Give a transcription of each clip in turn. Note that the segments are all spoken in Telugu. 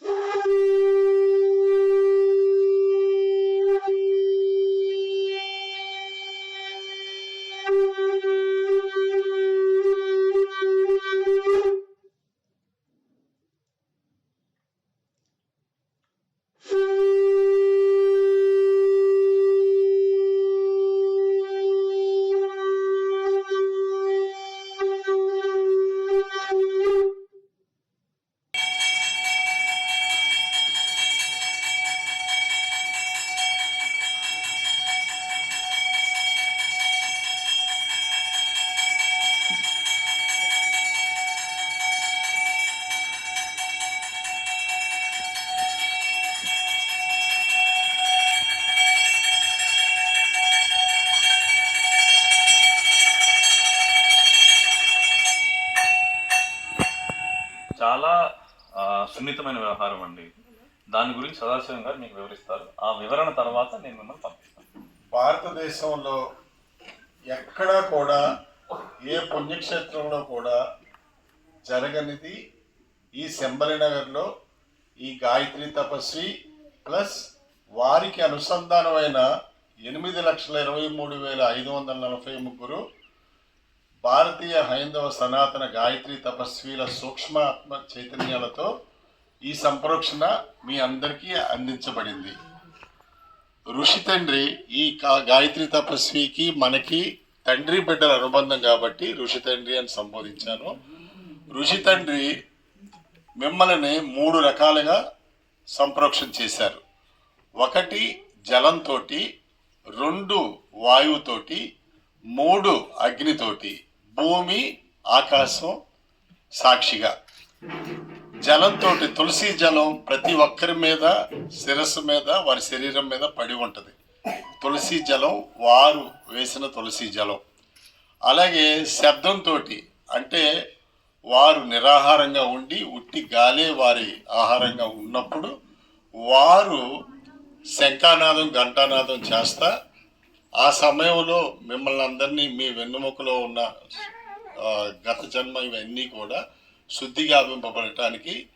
Fale! సున్నితమైన వ్యవహారం అండి. దాని గురించి సదాశివం గారు మీకు వివరిస్తారు. ఆ వివరణ తర్వాత నేను మిమ్మల్ని పంపిస్తాను. భారతదేశంలో ఎక్కడా కూడా ఏ పుణ్యక్షేత్రంలో కూడా జరగనిది ఈ శంబలినగర్లో ఈ గాయత్రి తపస్వి ప్లస్ వారికి అనుసంధానమైన ఎనిమిది లక్షల ఇరవై మూడు వేల ఐదు వందల నలభై ముగ్గురు భారతీయ హైందవ సనాతన గాయత్రి తపస్వీల సూక్ష్మాత్మ చైతన్యాలతో ఈ సంప్రోక్షణ మీ అందరికీ అందించబడింది. ఋషి తండ్రి ఈ గాయత్రి తపస్వికి మనకి తండ్రి బిడ్డల అనుబంధం కాబట్టి ఋషి తండ్రి అని సంబోధించాను. ఋషి తండ్రి మిమ్మల్ని మూడు రకాలుగా సంప్రోక్షణ చేశారు. ఒకటి జలంతోటి రెండు వాయువుతోటి మూడు అగ్నితోటి భూమి ఆకాశం సాక్షిగా. జలంతో తులసి జలం ప్రతి ఒక్కరి మీద శిరస్సు మీద వారి శరీరం మీద పడి ఉంటుంది. తులసి జలం వారు వేసిన తులసి జలం. అలాగే శబ్దంతో అంటే వారు నిరాహారంగా ఉండి ఉట్టి గాలే వారి ఆహారంగా ఉన్నప్పుడు వారు శంఖానాదం ఘంటానాదం చేస్తా ఆ సమయంలో మిమ్మల్ని అందరినీ మీ వెన్నుముకలో ఉన్న గత జన్మ ఇవన్నీ కూడా శుద్ధిగా ఆవింపబడటానికి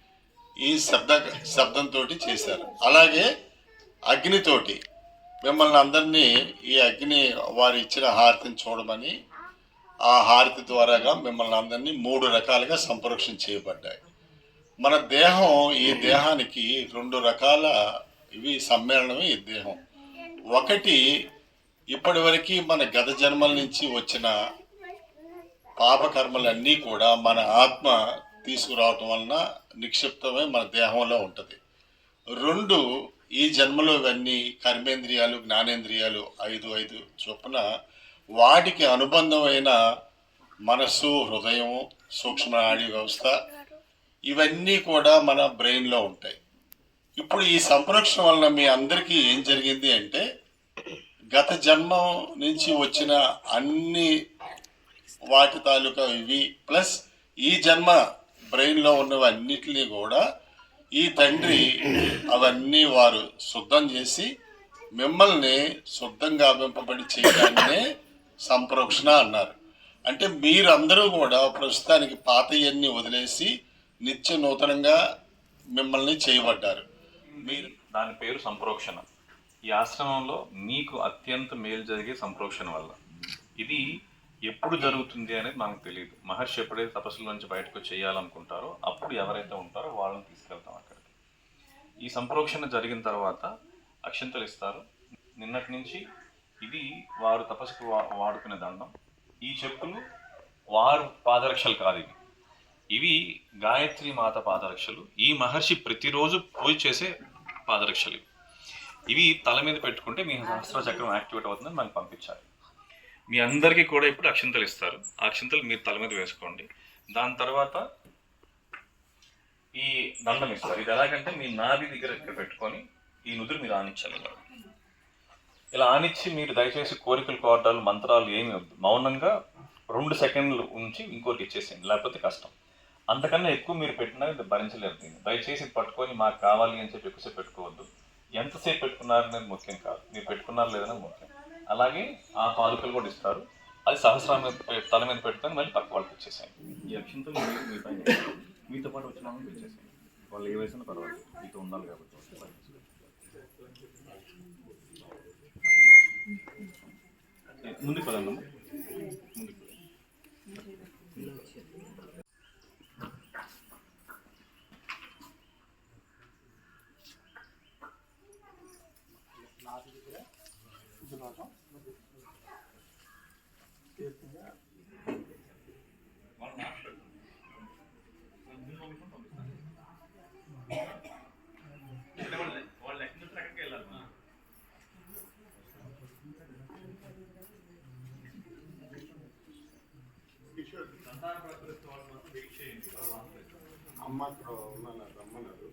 ఈ శబ్ద శబ్దంతో చేశారు. అలాగే అగ్నితోటి మిమ్మల్ని అందరినీ ఈ అగ్ని వారు ఇచ్చిన హారతిని చూడమని ఆ హారతి ద్వారాగా మిమ్మల్ని అందరినీ మూడు రకాలుగా సంప్రోక్షణ చేయబడ్డాయి. మన దేహం ఈ దేహానికి రెండు రకాల ఇవి సమ్మేళనమే ఈ దేహం. ఒకటి ఇప్పటివరకు మన గత జన్మల నుంచి వచ్చిన పాపకర్మలన్నీ కూడా మన ఆత్మ తీసుకురావటం వలన నిక్షిప్తమై మన దేహంలో ఉంటుంది. రెండు ఈ జన్మలో ఇవన్నీ కర్మేంద్రియాలు జ్ఞానేంద్రియాలు ఐదు ఐదు చొప్పున వాటికి అనుబంధమైన మనస్సు హృదయం సూక్ష్మ నాడీ వ్యవస్థ ఇవన్నీ కూడా మన బ్రెయిన్లో ఉంటాయి. ఇప్పుడు ఈ సంప్రోక్షణ వలన మీ అందరికీ ఏం జరిగింది అంటే గత జన్మం నుంచి వచ్చిన అన్ని వాటి తాలూకా ఇవి. ప్లస్ ఈ జన్మ బ్రెయిన్లో ఉన్నవన్నిటినీ కూడా ఈ తండ్రి అవన్నీ వారు శుద్ధం చేసి మిమ్మల్ని శుద్ధంగా అభింపబడి చేయడాన్నే సంప్రోక్షణ అన్నారు. అంటే మీరందరూ కూడా ప్రస్తుతానికి పాతయన్ని వదిలేసి నిత్య నూతనంగా మిమ్మల్ని చేయబడ్డారు. మీరు దాని పేరు సంప్రోక్షణ. ఈ ఆశ్రమంలో మీకు అత్యంత మేలు జరిగే సంప్రోక్షణ వల్ల. ఇది ఎప్పుడు జరుగుతుంది అనేది మనకు తెలియదు మహర్షి ఎప్పుడైతే తపస్సుల నుంచి బయటకు చేయాలనుకుంటారో అప్పుడు ఎవరైతే ఉంటారో వాళ్ళని తీసుకెళ్తాం అక్కడికి. ఈ సంప్రోక్షణ జరిగిన తర్వాత అక్షంతలు ఇస్తారు. నిన్నటి నుంచి ఇది వారు తపస్సుకు వాడుకునే దండం. ఈ చెప్పులు వారు పాదరక్షలు కాదు ఇవి. ఇవి గాయత్రి మాత పాదరక్షలు. ఈ మహర్షి ప్రతిరోజు పూజ చేసే పాదరక్షలు ఇవి. ఇవి తల మీద పెట్టుకుంటే మీ సహస్ర చక్రం యాక్టివేట్ అవుతుందని మనకు పంపించాలి మీ అందరికీ కూడా ఇప్పుడు అక్షింతలు ఇస్తారు. ఆ అక్షింతలు మీరు తల మీద వేసుకోండి. దాని తర్వాత ఈ దండం ఇస్తారు. ఇది ఎలాగంటే మీ నాభి దగ్గర ఇక్కడ పెట్టుకొని ఈ నుదురు మీరు ఆనించాలి ఇలా. ఇలా ఆనిచ్చి మీరు దయచేసి కోరికలు కోరడాలు మంత్రాలు ఏమి వద్దు. మౌనంగా రెండు సెకండ్లు ఉంచి ఇంకోటి ఇచ్చేసేయండి. లేకపోతే కష్టం. అంతకన్నా ఎక్కువ మీరు పెట్టినా ఇది భరించలేరు దీన్ని. దయచేసి పట్టుకొని మాకు కావాలి అని చెప్పి ఎక్కువసేపు పెట్టుకోవద్దు. ఎంతసేపు పెట్టుకున్నారు అనేది ముఖ్యం కాదు. మీరు పెట్టుకున్నారు లేదనేది ముఖ్యం. అలాగే ఆ పాదుకలు కూడా ఇస్తారు. అది సహస్రం మీద తల మీద పెట్టుకొని మళ్ళీ పక్క వాళ్ళకి ఇచ్చేసేయండి. ఈ లక్ష్యంతో మీరు మీ పైన మీతో పాటు వచ్చిన వాళ్ళకి ఇచ్చేసేయండి వాళ్ళు ఏ వయసులో పర్వాలేదు. మీతో ఉండాలి కాబట్టి ముందుకు పదండి ముందుకు. వాళ్ళు ఎక్కడి నుంచి ఎక్కడికి వెళ్ళాలి. అమ్మ అక్కడ ఉన్నారు రమ్మన్నారు